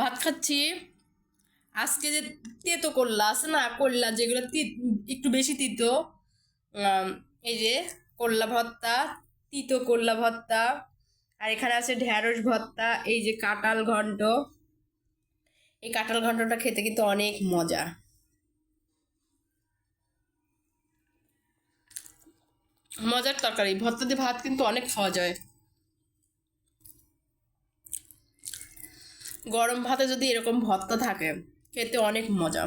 ভাত খাচ্ছি। আজকে যে তেতো করলা, আছে না? করলা যেগুলো একটু বেশি তিতো। এই যে করলা ভর্তা, তিতো করলা ভর্তা, আর এখানে আছে ঢ্যাঁড়স ভর্তা, এই যে কাঁঠাল ঘন্ট। এই কাঁঠাল ঘন্টটা খেতে কিন্তু অনেক মজা। মজার তরকারি। ভর্তা দিয়ে ভাত কিন্তু অনেক খাওয়া যায়। গরম ভাতে যদি এরকম ভর্তা থাকে, খেতে অনেক মজা।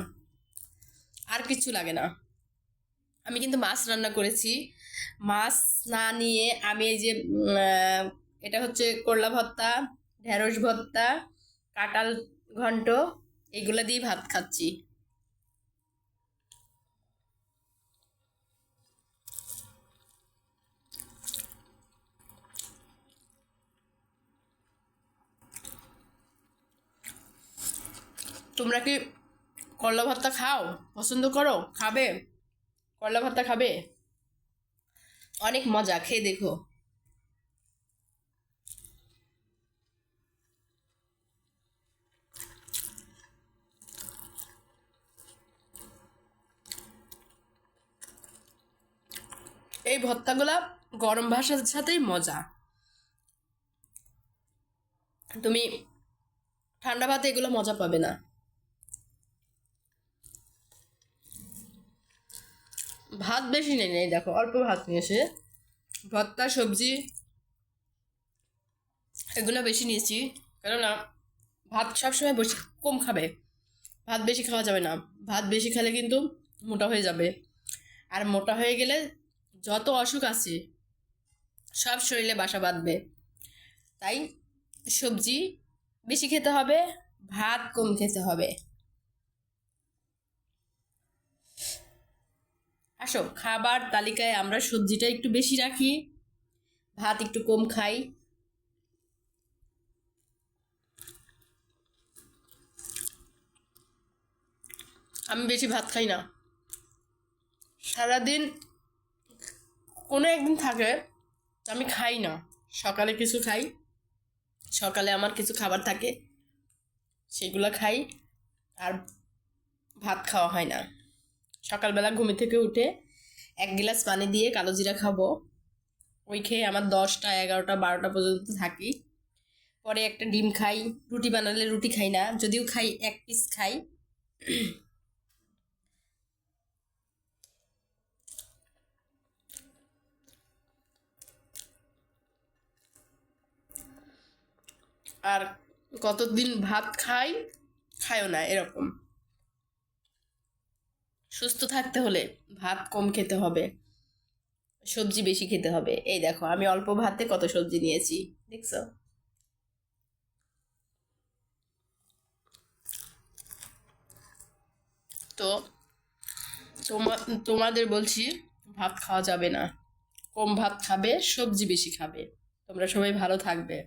আর কিছু লাগে না। আমি কিন্তু মাছ রান্না করেছি। মাছ না নিয়ে আমি এই যে এটা হচ্ছে করলা ভর্তা ঢেঁড়স ভর্তা কাঁঠাল ঘন্ট, এগুলো দিয়ে ভাত খাচ্ছি। তোমরা কি করলা ভর্তা খাও? পছন্দ করো? খাবে? করলা ভর্তা খাবে? অনেক মজা, খেয়ে দেখো। এই ভর্তাগুলা গরম ভাষার সাথেই মজা। তুমি ঠান্ডা ভাতে এগুলো মজা পাবে না। ভাত বেশি নেই নেই, দেখো, অল্প ভাত নিয়েছে। ভর্তা, সবজি, এগুলো বেশি নিয়েছি, কেননা ভাত সবসময় বেশি কম খাবে। ভাত বেশি খাওয়া যাবে না। ভাত বেশি খেলে কিন্তু মোটা হয়ে যাবে। আর মোটা হয়ে গেলে যত অসুখ আছে, সব শরীরে বাসা বাঁধবে। তাই সবজি বেশি খেতে হবে, ভাত কম খেতে হবে। আসো, খাবার তালিকায় আমরা সবজিটা একটু বেশি রাখি। ভাত একটু কম খাই। আমি বেশি ভাত খাই না। সারাদিন কোনো একদিন থাকে, আমি খাই না। সকালে কিছু খাই, সকালে আমার কিছু খাবার থাকে, সেগুলো খাই, আর ভাত খাওয়া হয় না। সকালবেলা ঘুমে থেকে উঠে এক গ্লাস পানি দিয়ে কালো জিরা খাব। ওই খেয়ে আমার দশটা, এগারোটা, বারোটা পর্যন্ত থাকি। পরে একটা ডিম খাই। রুটি বানালে রুটি খাই না, যদিও খাই, এক পিস খাই। আর কতদিন ভাত খাই? খায়ও না, এরকম। সুস্থ থাকতে হলে ভাত কম খেতে হবে, সবজি বেশি খেতে হবে। এই দেখো, আমি অল্প ভাতে কত সবজি নিয়েছি, দেখছ? তো তোমা, তোমাদের বলছি, ভাত খাওয়া যাবে না। কম ভাত খাবে, সবজি বেশি খাবে। তোমরা সবাই ভালো থাকবে।